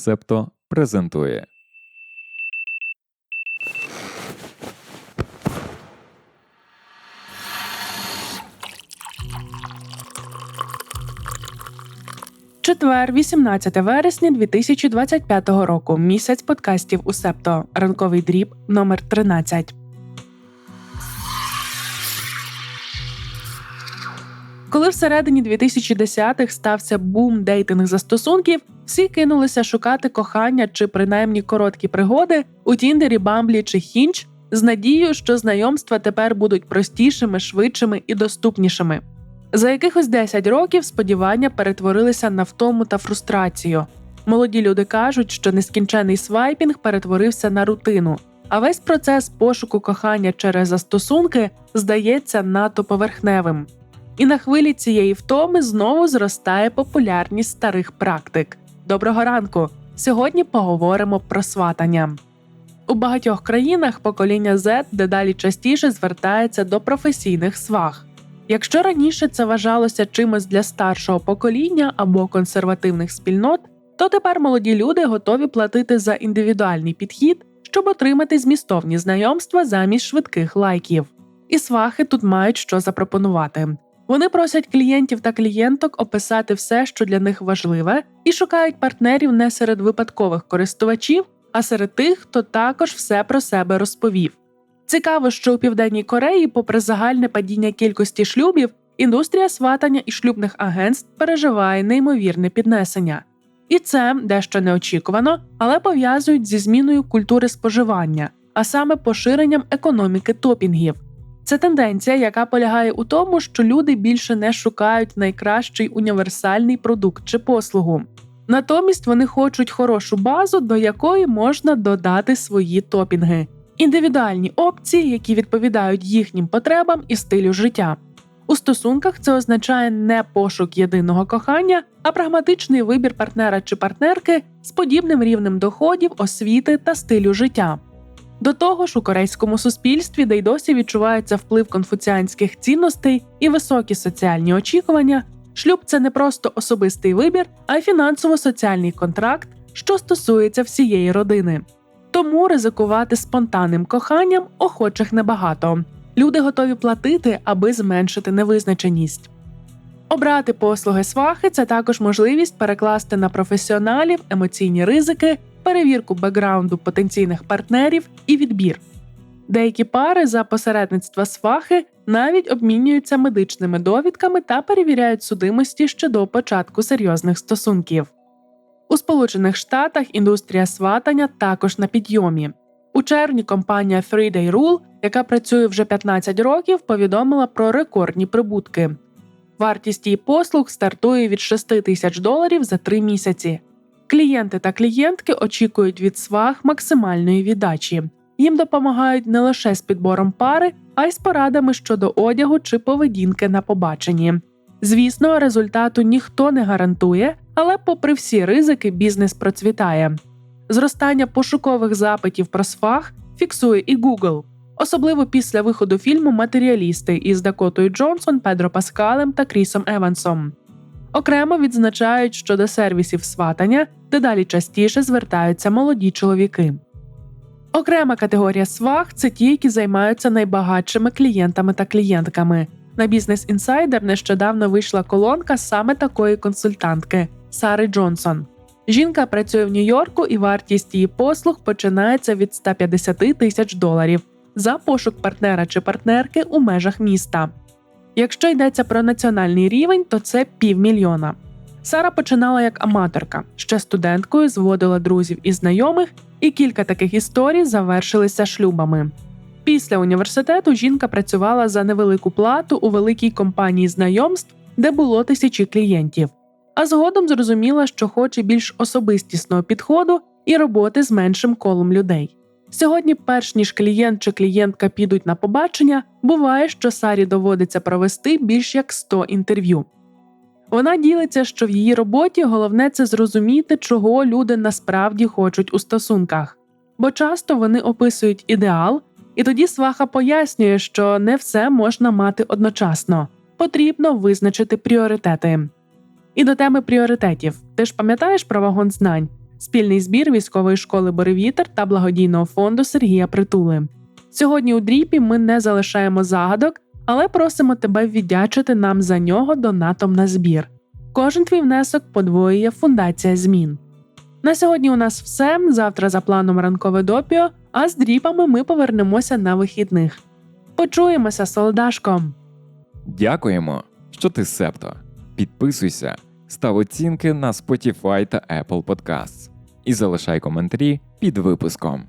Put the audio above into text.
Септо презентує. Четвер, 18 вересня 2025 року. Місяць подкастів у Септо. Ранковий дріб номер 13. Коли всередині 2010-х стався бум дейтинг застосунків, всі кинулися шукати кохання чи принаймні короткі пригоди у Тіндері, Бамблі чи Хінч з надією, що знайомства тепер будуть простішими, швидшими і доступнішими. За якихось 10 років сподівання перетворилися на втому та фрустрацію. Молоді люди кажуть, що нескінчений свайпінг перетворився на рутину, а весь процес пошуку кохання через застосунки здається надто поверхневим. І на хвилі цієї втоми знову зростає популярність старих практик. Доброго ранку! Сьогодні поговоримо про сватання. У багатьох країнах покоління Z дедалі частіше звертається до професійних сваг. Якщо раніше це вважалося чимось для старшого покоління або консервативних спільнот, то тепер молоді люди готові платити за індивідуальний підхід, щоб отримати змістовні знайомства замість швидких лайків. І свахи тут мають що запропонувати. Вони просять клієнтів та клієнток описати все, що для них важливе, і шукають партнерів не серед випадкових користувачів, а серед тих, хто також все про себе розповів. Цікаво, що у південній Кореї, попри загальне падіння кількості шлюбів, індустрія сватання і шлюбних агентств переживає неймовірне піднесення. І це дещо неочікувано, але пов'язують зі зміною культури споживання, а саме поширенням економіки топінгів. Це тенденція, яка полягає у тому, що люди більше не шукають найкращий універсальний продукт чи послугу. Натомість вони хочуть хорошу базу, до якої можна додати свої топінги, індивідуальні опції, які відповідають їхнім потребам і стилю життя. У стосунках це означає не пошук єдиного кохання, а прагматичний вибір партнера чи партнерки з подібним рівнем доходів, освіти та стилю життя. До того ж, у корейському суспільстві, де й досі відчувається вплив конфуціанських цінностей і високі соціальні очікування, шлюб це не просто особистий вибір, а й фінансово-соціальний контракт, що стосується всієї родини. Тому ризикувати спонтанним коханням охочих небагато. Люди готові платити, аби зменшити невизначеність. Обрати послуги свахи це також можливість перекласти на професіоналів емоційні ризики перевірку бекграунду потенційних партнерів і відбір. Деякі пари за посередництва свахи навіть обмінюються медичними довідками та перевіряють судимості ще до початку серйозних стосунків. У Сполучених Штатах індустрія сватання також на підйомі. У червні компанія Three Day Rule, яка працює вже 15 років, повідомила про рекордні прибутки. Вартість її послуг стартує від 6 тисяч доларів за три місяці. Клієнти та клієнтки очікують від сваг максимальної віддачі. Їм допомагають не лише з підбором пари, а й з порадами щодо одягу чи поведінки на побаченні. Звісно, результату ніхто не гарантує, але, попри всі ризики, бізнес процвітає. Зростання пошукових запитів про сваг фіксує і Google, особливо після виходу фільму Матеріалісти із Дакотою Джонсон, Педро Паскалем та Крісом Евансом. Окремо відзначають, що до сервісів сватання дедалі частіше звертаються молоді чоловіки. Окрема категорія сваг це ті, які займаються найбагатшими клієнтами та клієнтками. На Business Insider нещодавно вийшла колонка саме такої консультантки Сари Джонсон. Жінка працює в Нью-Йорку і вартість її послуг починається від 150 тисяч доларів за пошук партнера чи партнерки у межах міста. Якщо йдеться про національний рівень, то це півмільйона. Сара починала як аматорка, ще студенткою зводила друзів і знайомих, і кілька таких історій завершилися шлюбами. Після університету жінка працювала за невелику плату у великій компанії знайомств, де було тисячі клієнтів. А згодом зрозуміла, що хоче більш особистісного підходу і роботи з меншим колом людей. Сьогодні, перш ніж клієнт чи клієнтка підуть на побачення, буває, що Сарі доводиться провести більш як 100 інтерв'ю. Вона ділиться, що в її роботі головне це зрозуміти, чого люди насправді хочуть у стосунках, бо часто вони описують ідеал, і тоді сваха пояснює, що не все можна мати одночасно, потрібно визначити пріоритети. І до теми пріоритетів ти ж пам'ятаєш про вагон знань? спільний збір військової школи Боревітер та благодійного фонду Сергія Притули. Сьогодні у дріпі ми не залишаємо загадок, але просимо тебе віддячити нам за нього донатом на збір. Кожен твій внесок подвоює фундація змін. На сьогодні у нас все. Завтра за планом ранкове допіо, а з дріпами ми повернемося на вихідних. Почуємося, солдашком! Дякуємо, що ти септо. Підписуйся, став оцінки на Spotify та Apple Podcasts і залишай коментарі під випуском.